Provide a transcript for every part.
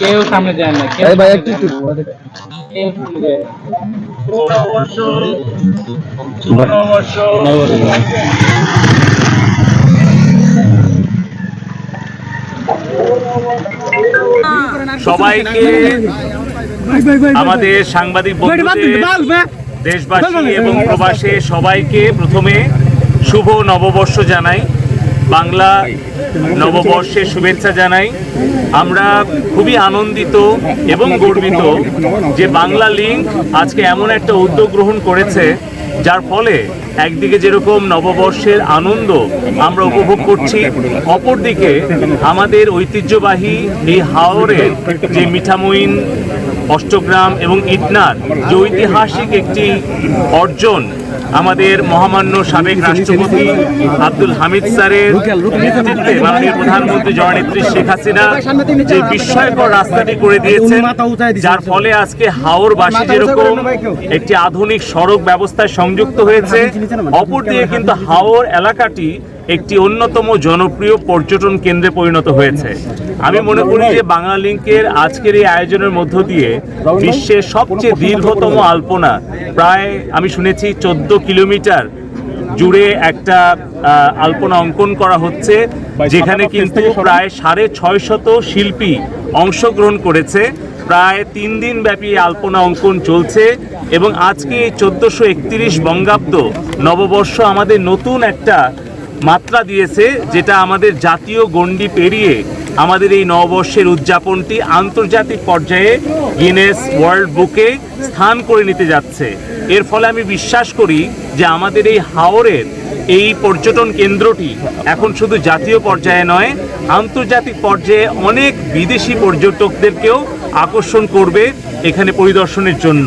কেউ সামনে যায় না কেউ ভাই একটু একটু। কেউ সামনে যায়। সবাইকে আমাদের সাংবাদিক বন্ধুদের দেশবাসী এবং প্রবাসে সবাইকে প্রথমে শুভ নববর্ষ জানাই। বাংলা নববর্ষের শুভেচ্ছা জানাই। আমরা খুবই আনন্দিত এবং গর্বিত যে বাংলা লিঙ্ক আজকে এমন একটা উদ্যোগ গ্রহণ করেছে, যার ফলে একদিকে যেরকম নববর্ষের আনন্দ আমরা উপভোগ করছি, অপরদিকে আমাদের ঐতিহ্যবাহী এই হাওরের যে মিঠামইন, অষ্টগ্রাম এবং ইটনার যে ঐতিহাসিক একটি অর্জন আমাদের মহামান্য সাবেক রাষ্ট্রপতি আব্দুল হামিদ স্যারের নেতৃত্বে মাননীয় প্রধানমন্ত্রী জননেত্রী শেখ হাসিনা যে বিস্ময়কর রাস্তাটি করে দিয়েছেন, যার ফলে আজকে হাওরবাসী যেরকম একটি আধুনিক সড়ক ব্যবস্থায় সংযুক্ত হয়েছে অপর দিয়ে কিন্তু হাওর এলাকাটি একটি অন্যতম জনপ্রিয় পর্যটন কেন্দ্রে পরিণত হয়েছে। আমি মনে করি যে বাংলা লিঙ্কের আজকের এই আয়োজনের মধ্য দিয়ে বিশ্বের সবচেয়ে দীর্ঘতম আলপনা প্রায়, আমি শুনেছি, চোদ্দ কিলোমিটার জুড়ে একটা আলপনা অঙ্কন করা হচ্ছে, যেখানে কিন্তু প্রায় সাড়ে ছয় শত শিল্পী অংশগ্রহণ করেছে। প্রায় তিন দিন ব্যাপী আলপনা অঙ্কন চলছে এবং আজকে চোদ্দোশো একত্রিশ বঙ্গাব্দ নববর্ষ আমাদের নতুন একটা মাত্রা দিয়েছে, যেটা আমাদের জাতীয় গণ্ডি পেরিয়ে আমাদের এই নববর্ষের উদযাপনটি আন্তর্জাতিক পর্যায়ে গিনেস ওয়ার্ল্ড বুকে স্থান করে নিতে যাচ্ছে। এর ফলে আমি বিশ্বাস করি যে আমাদের এই হাওরের এই পর্যটন কেন্দ্রটি এখন শুধু জাতীয় পর্যায়ে নয়, আন্তর্জাতিক পর্যায়ে অনেক বিদেশি পর্যটকদেরকেও আকর্ষণ করবে এখানে পরিদর্শনের জন্য।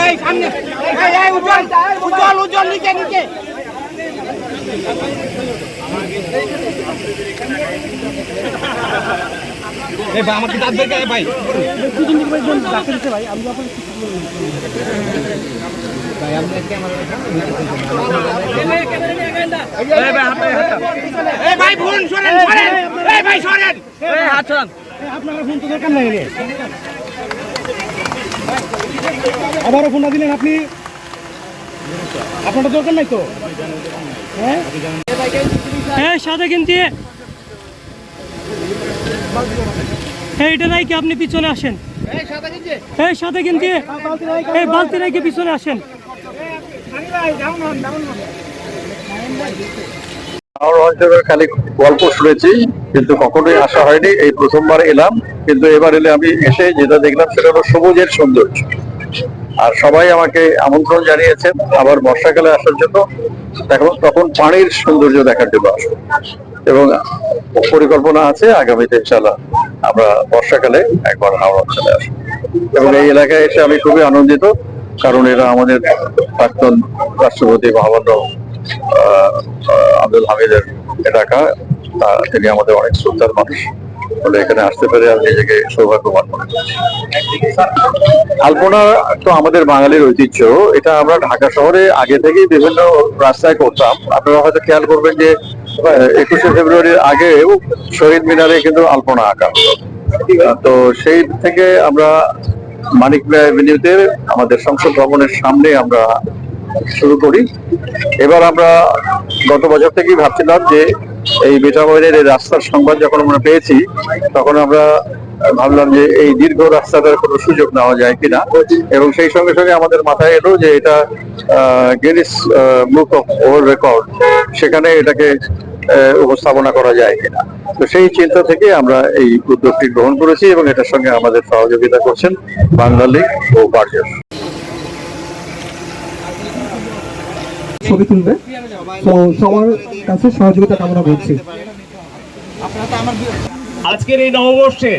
এই সামনে। এই এই উজ্জ্বল উজ্জ্বল উজ্জ্বল নিচে নিচে। এই ভাই আমাকে দাঁত দেখে ভাই। এই ভাই ফোন সরেন সরেন এই ভাই সরেন এই হাত সরান। আবারও ফোনটা দিলেন আপনি? আপনার দরকার নাই তো? হ্যাঁ? সাদা কিনতে। এইটা নাই কি আপনি পিছনে আসেন। এই সাদা কিনতে। এই বালতি নাই কি পিছনে আসেন। আমার অঞ্চলের খালি গল্প শুনেছি, কিন্তু কখনোই আসা হয়নি, এই প্রথমবার এলাম, কিন্তু এবার এলে আমি এসে যেটা দেখলাম সেটা হলো সবুজের সৌন্দর্য। আর সবাই আমাকে আমন্ত্রণ জানিয়েছেন, আবার বর্ষাকালে আসার জন্য এখন তখন পানির সৌন্দর্য দেখার জন্য আসব। এবং পরিকল্পনা আছে, আগামীতে ইনশাল্লাহ আমরা বর্ষাকালে একবার হাওড়া অঞ্চলে আসব। এবং এই এলাকায় এসে আমি খুবই আনন্দিত, কারণ এরা আমাদের প্রাক্তন রাষ্ট্রপতি মহামান্য আব্দুল হামিদের এলাকা। তিনি আমাদের অনেক শ্রদ্ধার মানুষ। বলে এখানে আসতে পেরে আমি নিজেকে সৌভাগ্যবান মনে আলপনা তো আমাদের বাঙালির ঐতিহ্য। এটা আমরা ঢাকা শহরে আগে থেকেই বিভিন্ন রাস্তায় করতাম। আপনারা হয়তো খেয়াল করবেন যে একুশে ফেব্রুয়ারির আগেও শহীদ মিনারে কিন্তু আলপনা আঁকা তো সেই থেকে আমরা মানিক এভিনিউতে আমাদের সংসদ ভবনের সামনে আমরা শুরু করি। এবার আমরা গত বছর থেকেই ভাবছিলাম যে এই বেটাময়ের এই রাস্তার সংবাদ যখন আমরা পেয়েছি, তখন আমরা ভাবলাম যে এই দীর্ঘ রাস্তাটার কোনো সুযোগ নেওয়া যায় কিনা। এবং সেই সঙ্গে সঙ্গে আমাদের মাথায় এলো যে এটা Guinness book of world record সেখানে এটাকে উপস্থাপনা করা যায় কিনা। তো সেই চিন্তা থেকে আমরা এই উদ্যোগটি গ্রহণ করেছি এবং এটার সঙ্গে আমাদের সহযোগিতা করছেন বাংলা লীগ ও বার্জার ছবি তুলবে। তো সবার কাছে সহযোগিতা কামনা করছি। আজকের এই নববর্ষে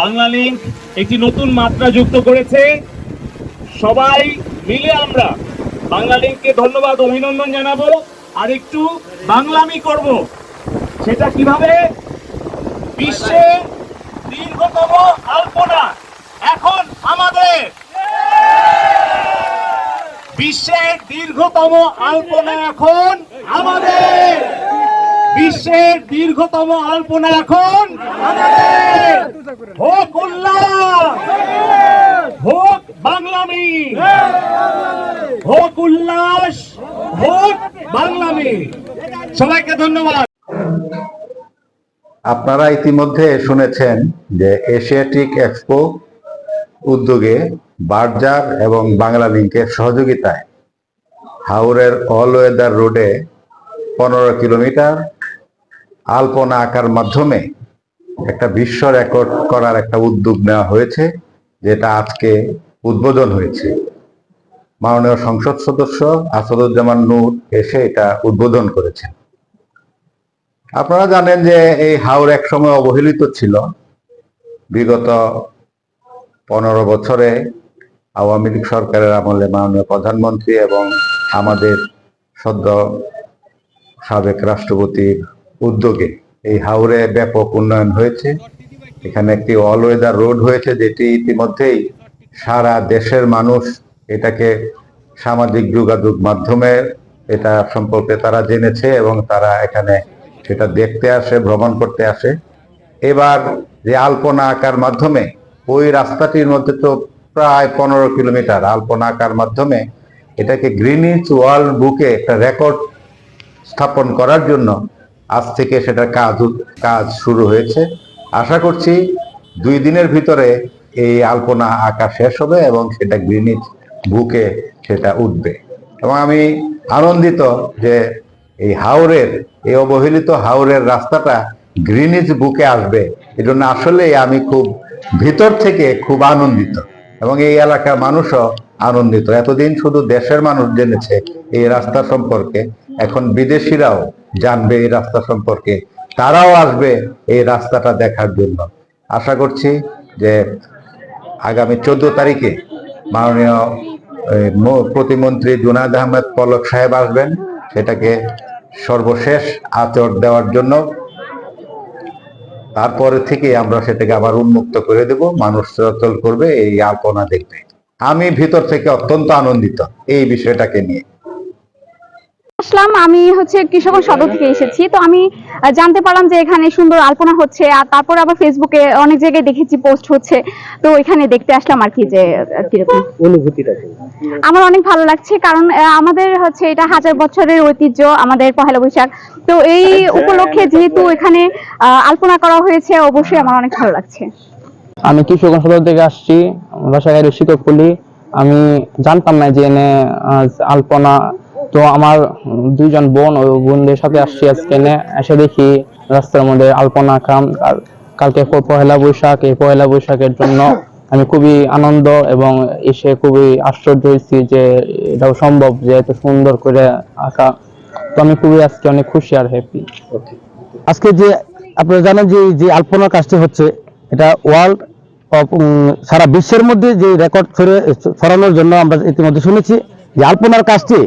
বাংলা লিঙ্ক একটি নতুন মাত্রা যুক্ত করেছে। সবাই মিলে আমরা বাংলা লিঙ্ককে ধন্যবাদ, অভিনন্দন জানাব। আর একটু বাংলামি করব। সেটা কীভাবে? বিশ্বে দীর্ঘতম আলপনা এখন আমাদের। বিশ্বের দীর্ঘতম আলপনা এখন আমাদের। বিশ্বের দীর্ঘতম আলপনা এখন আমাদের। হোক উল্লাস। হোক বাংলামি। হোক উল্লাস। হোক বাংলামি। সবাইকে ধন্যবাদ। আপনারা ইতিমধ্যে শুনেছেন যে এশিয়াটিক এক্সপো উদ্যোগে বার্জার এবং বাংলা লিঙ্কের সহযোগিতায় হাওরের অল ওয়েদার রোডে পনেরো কিলোমিটার আলপনা আঁকার মাধ্যমে একটা বিশ্ব রেকর্ড করার একটা উদ্যোগ নেওয়া হয়েছে, যেটা আজকে উদ্বোধন হয়েছে। মাননীয় সংসদ সদস্য আসাদুজ্জামান নূর এসে এটা উদ্বোধন করেছেন। আপনারা জানেন যে এই হাওর এক সময় অবহেলিত ছিল। বিগত পনেরো বছরে আওয়ামী লীগ সরকারের আমলে মাননীয় প্রধানমন্ত্রী এবং আমাদের সদ্য সাবেক রাষ্ট্রপতির উদ্যোগে এই হাওরে ব্যাপক উন্নয়ন হয়েছে। এখানে একটি অল ওয়েদার রোড হয়েছে যেটি ইতিমধ্যেই সারা দেশের মানুষ এটাকে সামাজিক যোগাযোগ মাধ্যমে এটা সম্পর্কে তারা জেনেছে এবং তারা এখানে সেটা দেখতে আসে, ভ্রমণ করতে আসে। এবার যে আলপনা আঁকার মাধ্যমে ওই রাস্তাটির মধ্যে তো প্রায় পনেরো কিলোমিটার আলপনা আঁকার মাধ্যমে এটাকে গ্রিনিচ ওয়ার্ল্ড বুকে একটা রেকর্ড স্থাপন করার জন্য আজ থেকে সেটা কাজ কাজ শুরু হয়েছে। আশা করছি দুই দিনের ভিতরে এই আলপনা আঁকা শেষ হবে এবং সেটা গ্রিনিচ বুকে সেটা উঠবে। এবং আমি আনন্দিত যে এই হাওরের, এই অবহেলিত হাওরের রাস্তাটা গ্রিনিজ বুকে আসবে। এই জন্য আসলে আমি খুব ভিতর থেকে খুব আনন্দিত এবং এই এলাকার মানুষও আনন্দিত। এতদিন শুধু দেশের মানুষ জেনেছে এই রাস্তা সম্পর্কে, এখন বিদেশিরাও জানবে এই রাস্তা সম্পর্কে, তারাও আসবে এই রাস্তাটা দেখার জন্য। আশা করছি যে আগামী চোদ্দ তারিখে মাননীয় প্রতিমন্ত্রী জুনায়দ আহমেদ পলক সাহেব আসবেন। সেটাকে সর্বশেষ আচর দেওয়ার জন্য তারপরে থেকে আমরা সেটাকে আবার উন্মুক্ত করে দেব, মানুষ চলাচল করবে, এই আলপনা দেখবে। আমি ভিতর থেকে অত্যন্ত আনন্দিত এই বিষয়টাকে নিয়ে। আসলাম। আমি হচ্ছে কৃষক সদর থেকে এসেছি। তো আমি জানতে পারলাম যে এখানে সুন্দর আলপনা হচ্ছে আর তারপর আবার ফেসবুকে অনেক জায়গায় দেখেছি পোস্ট হচ্ছে। তো এখানে দেখতে আসলাম আর কি যে কীরকম। অনুভূতিটা আমার অনেক ভালো লাগছে কারণ আমাদের হচ্ছে এটা হাজার বছরের ঐতিহ্য আমাদের পহেলা বৈশাখ। তো এই উপলক্ষে যেহেতু এখানে আলপনা করা হয়েছে অবশ্যই আমার অনেক ভালো লাগছে। আমি কিশোরগঞ্জ সদর থেকে আসছি আমার বাসা গাড়ি আমি জানতাম না যে এনে আলপনা তো আমার দুইজন বোন ও বোনদের সাথে আসছি আজকে এসে দেখি রাস্তার মধ্যে আলপনা আর কালকে পহেলা বৈশাখ, এই পহেলা বৈশাখের জন্য আমি খুবই আনন্দ এবং এসে খুবই আশ্চর্য হয়েছি যে এটাও সম্ভব যে এত সুন্দর করে আঁকা। তো আমি খুবই আজকে অনেক খুশি আর হ্যাপি আজকে যে আপনারা জানেন যে যে আলপনার কাজটি হচ্ছে, এটা ওয়ার্ল্ড সারা বিশ্বের মধ্যে যে রেকর্ড ছড়ানোর জন্য আমরা ইতিমধ্যে শুনেছি। যে আলপনার কাজটি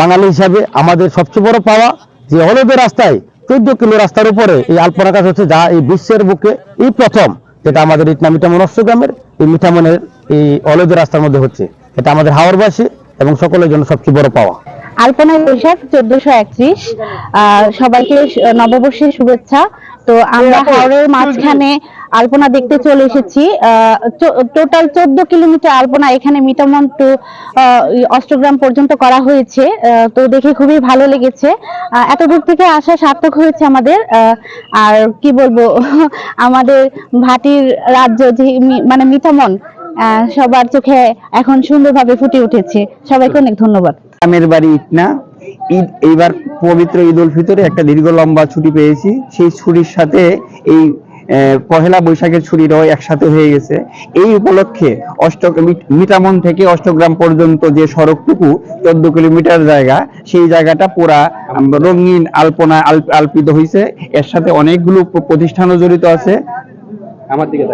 বাঙালি হিসাবে আমাদের সবচেয়ে বড় পাওয়া যে হলদের রাস্তায় চোদ্দ কিলো রাস্তার উপরে এই আলপনা কাজ হচ্ছে, যা এই বিশ্বের বুকে এই প্রথম, যেটা আমাদের ইটনা মিঠামন অষ্টগ্রামের এই মিঠামনের এই হলদের রাস্তার মধ্যে হচ্ছে। এটা আমাদের হাওড়বাসী এবং সকলের জন্য সবচেয়ে বড় পাওয়া। আলপনা বৈশাখ চোদ্দশো একত্রিশ। সবাইকে নববর্ষের শুভেচ্ছা। তো আমরা হাওড়ের মাঝখানে আলপনা দেখতে চলে এসেছি। টোটাল চোদ্দ কিলোমিটার আলপনা এখানে মিটামন টু অষ্টগ্রাম পর্যন্ত করা হয়েছে। তো দেখে খুবই ভালো লেগেছে। এত দূর থেকে আসা সার্থক হয়েছে আমাদের। আহ, আর কি বলব আমাদের ভাটির রাজ্য যে মানে মিঠামন আহ, সবার চোখে এখন সুন্দরভাবে ফুটে উঠেছে। সবাইকে অনেক ধন্যবাদ। গ্রামের বাড়ি ইটনা ঈদ, এইবার পবিত্র ঈদ উল ফিতরে একটা দীর্ঘ লম্বা ছুটি পেয়েছি। সেই ছুটির সাথে এই পহেলা বৈশাখের ছুটিটাও একসাথে হয়ে গেছে। এই উপলক্ষে অষ্ট মিট- মিটামন থেকে অষ্টগ্রাম পর্যন্ত যে সড়কটুকু, চোদ্দ কিলোমিটার জায়গা, সেই জায়গাটা পুরা রঙিন আলপনা আলপিত হয়েছে এর সাথে অনেকগুলো প্রতিষ্ঠানও জড়িত আছে।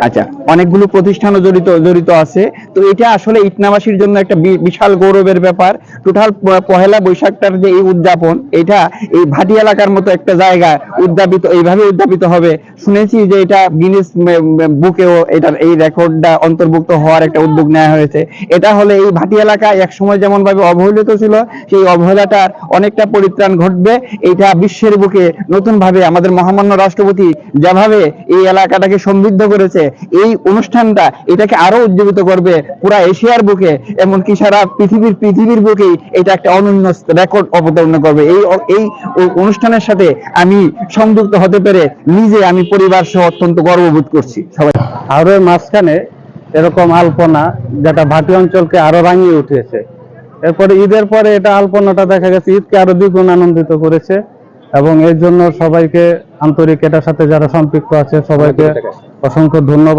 আচ্ছা অনেকগুলো প্রতিষ্ঠানও জড়িত জড়িত আছে। তো এটা আসলে ইটনাবাসীর জন্য একটা বিশাল গৌরবের ব্যাপার। টোটাল পহেলা বৈশাখটার যে এই উদযাপন, এটা এই ভাটি এলাকার মতো একটা জায়গা উদযাপিত, এইভাবে উদযাপিত হবে। শুনেছি যে এটা গিনেস বুকেও এটার এই রেকর্ডটা অন্তর্ভুক্ত হওয়ার একটা উদ্যোগ নেওয়া হয়েছে। এটা হলে এই ভাটি এলাকা এক সময় যেমন ভাবে অবহেলিত ছিল, সেই অবহেলাটার অনেকটা পরিত্রাণ ঘটবে। এটা বিশ্বের বুকে নতুন ভাবে আমাদের মহামান্য রাষ্ট্রপতি যেভাবে এই এলাকাটাকে সমৃদ্ধ করেছে। এই অনুষ্ঠানটা এটাকে আরও উজ্জীবিত করবে পুরা এশিয়ার বুকে, এমনকি সারা পৃথিবীর পৃথিবীর বুকেই এটা একটা অনন্য রেকর্ড অবতরণ করবে। এই এই অনুষ্ঠানের সাথে আমি সংযুক্ত হতে পেরে নিজে আমি পরিবার সহ অত্যন্ত গর্ববোধ করছি। সবাই হাওড়ের মাঝখানে এরকম আলপনা যেটা ভাটি অঞ্চলকে আরও রাঙিয়ে উঠেছে। এরপরে ঈদের পরে এটা আলপনাটা দেখা গেছে, ঈদকে আরও দ্বিগুণ আনন্দিত করেছে এবং এর জন্য সবাইকে আন্তরিক এটার সাথে যারা সম্পৃক্ত আছে সবাইকে অসংখ্য ধন্যবাদ।